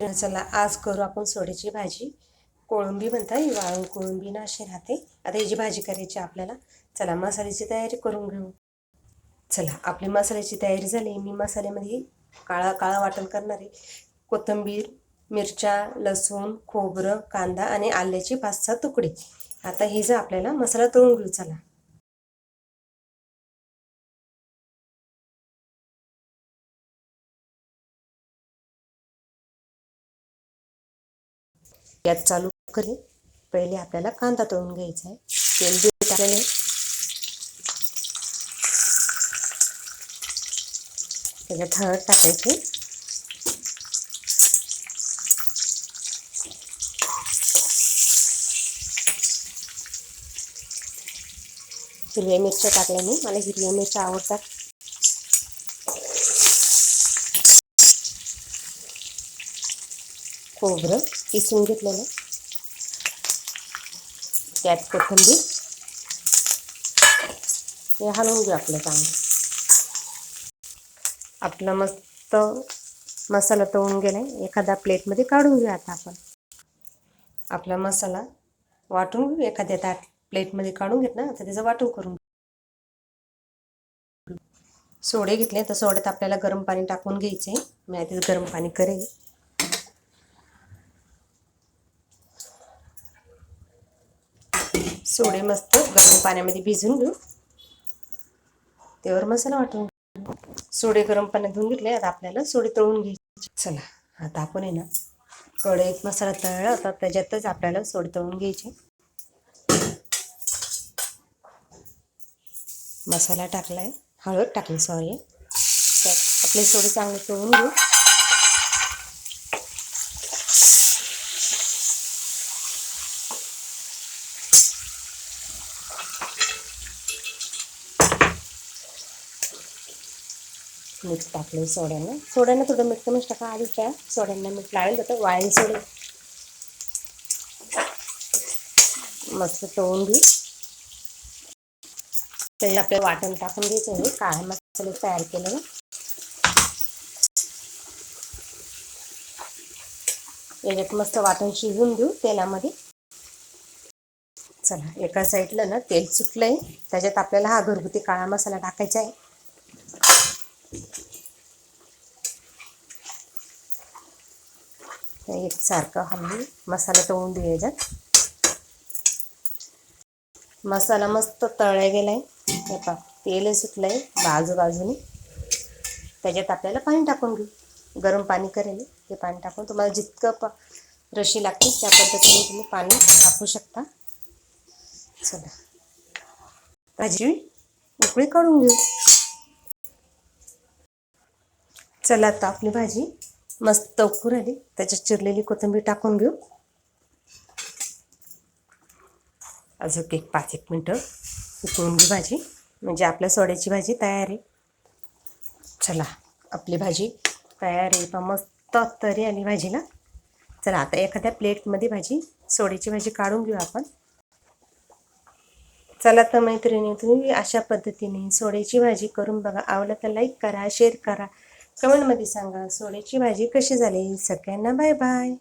चला आज करू आपण सोड्याची भाजी. कोळंबी म्हणता ही वाळू कोळंबी ना अशी राहते. आता याची भाजी करायची आपल्याला चला मसाल्याची तयारी करून घेऊ. चला आपली मसाल्याची तयारी झाली. मी मसाल्यामध्ये काळा काळा वाटण करणार आहे. कोथिंबीर मिरच्या लसूण खोबरं कांदा आणि आल्याचे पाच सहा तुकडे. आता हे जर आपल्याला मसाला तळून घेऊ चला. गॅस चालू करेल पहिले आपल्याला कांदा तळून घ्यायचा आहे. तेल बी टाकले त्याच्यात हळद टाकायची हिरव्या मिरच्या टाकल्याने मला हिरव्या मिरच्या आवडतात. खोबरं किसून घेतलेलं. त्यात कोथिंबीर. हे हलवून घेऊ आपलं चांगलं. आपला मस्त मसाला तळून गेलाय. एखाद्या प्लेटमध्ये काढून घेऊ आता आपण. आपला मसाला वाटून घेऊ. एखाद्या ताट प्लेटमध्ये काढून घेत ना आता त्याचं वाटून करून घेऊ. सोडे घेतले तर सोड्यात आपल्याला गरम पाणी टाकून घ्यायचे मी आधीच गरम पाणी करेल. सोडे मस्त गरम पाण्यामध्ये भिजून घेऊ. त्यावर मसाला वाटून सोडे गरम पाण्यात धुवून घेतले आता आपल्याला सोडे तळून घ्यायचे. चला आता आपण आहे ना कढईत मसाला तळला होता त्याच्यातच आपल्याला सोडे तळून घ्यायचे. मसाला टाकलाय हळद टाकली सॉरी त्यात आपले सोडे चांगले तळून घेऊ. मीठ टाकलं सोड्यानं. सोड्यानं थोडं मीठ कमीच टाका. आधी काय सोड्यांना मीठ लावेल. होतं वाळेल सोडे. मस्त तळून घेऊ त्याच्यात आपल्याला वाटण टाकून घ्यायचं आहे. काय मसाले तयार केलं. ना याच्यात मस्त वाटण शिजवून घेऊ तेलामध्ये. चला एका साईडला ना तेल सुटलंय. त्याच्यात आपल्याला हा घरगुती काळा मसाला टाकायचा आहे. एक सारखं मसाला तळून देऊ याच्यात मसाला मस्त तळला आहे हे पा तेल सुटलं आहे बाजूबाजूने. त्याच्यात आपल्याला पाणी टाकून घेऊ. गरम पाणी करेल. ते पाणी टाकून तुम्हाला जितकं प रशी लागते त्या पद्धतीने तुम्ही पाणी टाकू शकता. चला. भाजी उकळी काढून घेऊ. चला आता आपली भाजी. मस्त उकूर आली. त्याच्यात चिरलेली कोथिंबीर टाकून घेऊ. अजून एक पाच एक मिनटं उकळून घेऊ भाजी. म्हणजे आपल्या सोड्याची भाजी तयार आहे. चला आपली भाजी तयार आहे. पण मस्त तरी आली भाजीला. चला आता एखाद्या प्लेटमध्ये भाजी सोड्याची भाजी काढून घेऊ आपण. चला तर मैत्रिणी तुम्ही अशा पद्धतीने सोड्याची भाजी करून बघा. आवडलं तर लाईक करा शेअर करा. कमेंटमध्ये सांगा सोड्याची भाजी कशी झाली? सगळ्यांना बाय बाय.